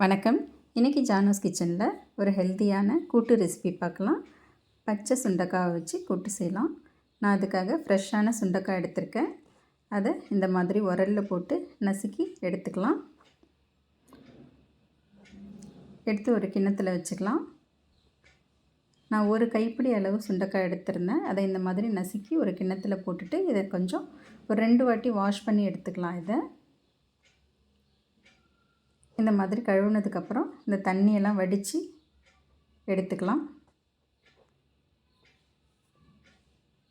வணக்கம். இன்றைக்கி ஜானோஸ் கிச்சனில் ஒரு ஹெல்த்தியான கூட்டு ரெசிபி பார்க்கலாம். பச்சை சுண்டைக்காவை வச்சு கூட்டு செய்யலாம். நான் அதுக்காக ஃப்ரெஷ்ஷான சுண்டைக்காய் எடுத்திருக்கேன். அதை இந்த மாதிரி உரலில் போட்டு நசுக்கி எடுத்துக்கலாம். எடுத்து ஒரு கிண்ணத்தில் வச்சுக்கலாம். நான் ஒரு கைப்பிடி அளவு சுண்டைக்காய் எடுத்திருந்தேன். அதை இந்த மாதிரி நசுக்கி ஒரு கிண்ணத்தில் போட்டுட்டு இதை கொஞ்சம் ஒரு ரெண்டு வாட்டி வாஷ் பண்ணி எடுத்துக்கலாம் இதை. இந்த மாதிரி கழுவுனதுக்கப்புறம் இந்த தண்ணியெல்லாம் வடித்து எடுத்துக்கலாம்.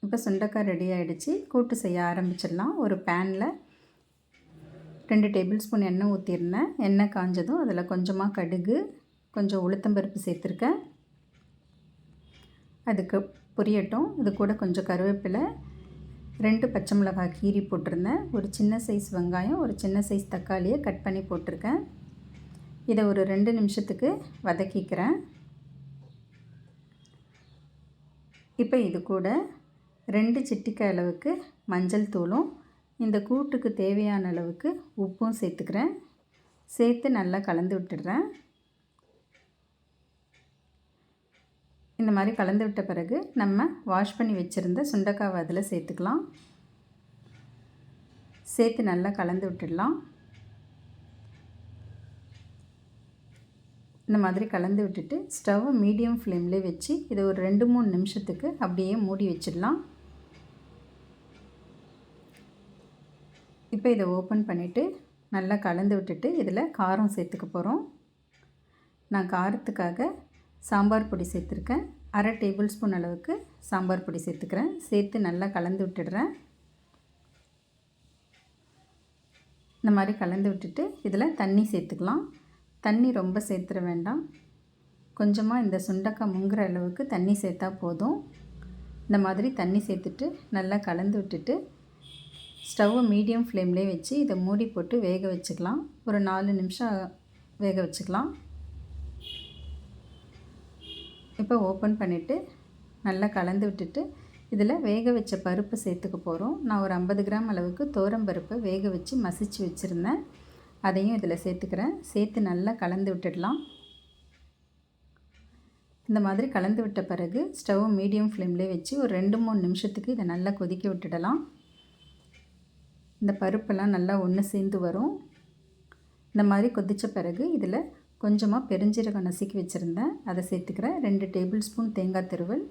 இப்போ சுண்டக்காய் ரெடி ஆகிடுச்சு கூட்டு செய்ய ஆரம்பிச்சிடலாம். ஒரு பேனில் ரெண்டு டேபிள் ஸ்பூன் எண்ணெய் ஊற்றிருந்தேன் எண்ணெய் காஞ்சதும் அதில் கொஞ்சமாக கடுகு கொஞ்சம் உளுத்தம்பருப்பு சேர்த்துருக்கேன். அதுக்கு புரியட்டும். இது கூட கொஞ்சம் கருவேப்பிலை ரெண்டு பச்சை மிளகாய் கீரி போட்டிருந்தேன். ஒரு சின்ன சைஸ் வெங்காயம் ஒரு சின்ன சைஸ் தக்காளியை கட் பண்ணி போட்டிருக்கேன். இதை ஒரு ரெண்டு நிமிஷத்துக்கு வதக்கிக்கிறேன். இப்போ இது கூட ரெண்டு சிட்டிக்காய் அளவுக்கு மஞ்சள் தூளும் இந்த கூட்டுக்கு தேவையான அளவுக்கு உப்பும் சேர்த்துக்கிறேன். சேர்த்து நல்லா கலந்து விட்டுடுறேன். இந்த மாதிரி கலந்து விட்ட பிறகு நம்ம வாஷ் பண்ணி வச்சுருந்த சுண்டக்காவை அதில் சேர்த்துக்கலாம். சேர்த்து நல்லா கலந்து விட்டுடலாம். இந்த மாதிரி கலந்து விட்டுட்டு ஸ்டவ்வை மீடியம் ஃப்ளேம்லேயே வச்சு இதை ஒரு ரெண்டு மூணு நிமிஷத்துக்கு அப்படியே மூடி வச்சிடலாம். இப்போ இதை ஓப்பன் பண்ணிவிட்டு நல்லா கலந்து விட்டுட்டு இதில் காரம் சேர்த்துக்க போகிறோம். நான் காரத்துக்காக சாம்பார் பொடி சேர்த்துருக்கேன். அரை டேபிள் ஸ்பூன் அளவுக்கு சாம்பார் பொடி சேர்த்துக்கிறேன். சேர்த்து நல்லா கலந்து விட்டுடுறேன். இந்த மாதிரி கலந்து விட்டுட்டு இதில் தண்ணி சேர்த்துக்கலாம். தண்ணி ரொம்ப சேர்த்துட வேண்டாம். கொஞ்சமாக இந்த சுண்டக்காய் முங்குற அளவுக்கு தண்ணி சேர்த்தா போதும். இந்த மாதிரி தண்ணி சேர்த்துட்டு நல்லா கலந்து விட்டுட்டு ஸ்டவ்வை மீடியம் ஃப்ளேம்லேயே வச்சு இதை மூடி போட்டு வேக வச்சுக்கலாம். ஒரு நாலு நிமிஷம் வேக வச்சுக்கலாம். இப்போ ஓப்பன் பண்ணிவிட்டு நல்லா கலந்து விட்டுட்டு இதில் வேக வச்ச பருப்பு சேர்த்துக்க போகிறோம். நான் ஒரு ஐம்பது கிராம் அளவுக்கு தோரம் பருப்பை வேக வச்சு மசித்து வச்சுருந்தேன். அதையும் இதில் சேர்த்துக்கிறேன். சேர்த்து நல்லா கலந்து விட்டுடலாம். இந்த மாதிரி கலந்து விட்ட பிறகு ஸ்டவ் மீடியம் ஃப்ளேம்லேயே வச்சு ஒரு ரெண்டு மூணு நிமிஷத்துக்கு இதை நல்லா கொதிக்க விட்டுடலாம். இந்த பருப்பெல்லாம் நல்லா ஒன்று சேர்ந்து வரும். இந்த மாதிரி கொதித்த பிறகு இதில் கொஞ்சமாக பெருஞ்சீரகம் நசுக்கி வச்சுருந்தேன். அதை சேர்த்துக்கிறேன். ரெண்டு டேபிள் ஸ்பூன் தேங்காய் திருவல்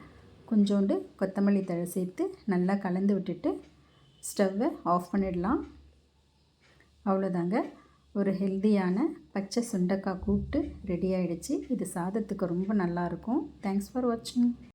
கொஞ்சோண்டு கொத்தமல்லி தழை சேர்த்து நல்லா கலந்து விட்டுட்டு ஸ்டவ்வை ஆஃப் பண்ணிடலாம். அவ்வளோதாங்க. ஒரு ஹெல்த்தியான பச்சை சுண்டக்காய் கூப்பிட்டு ரெடி ஆகிடுச்சு இது சாதத்துக்கு ரொம்ப நல்லாயிருக்கும் தேங்க்ஸ் ஃபார் வாட்சிங்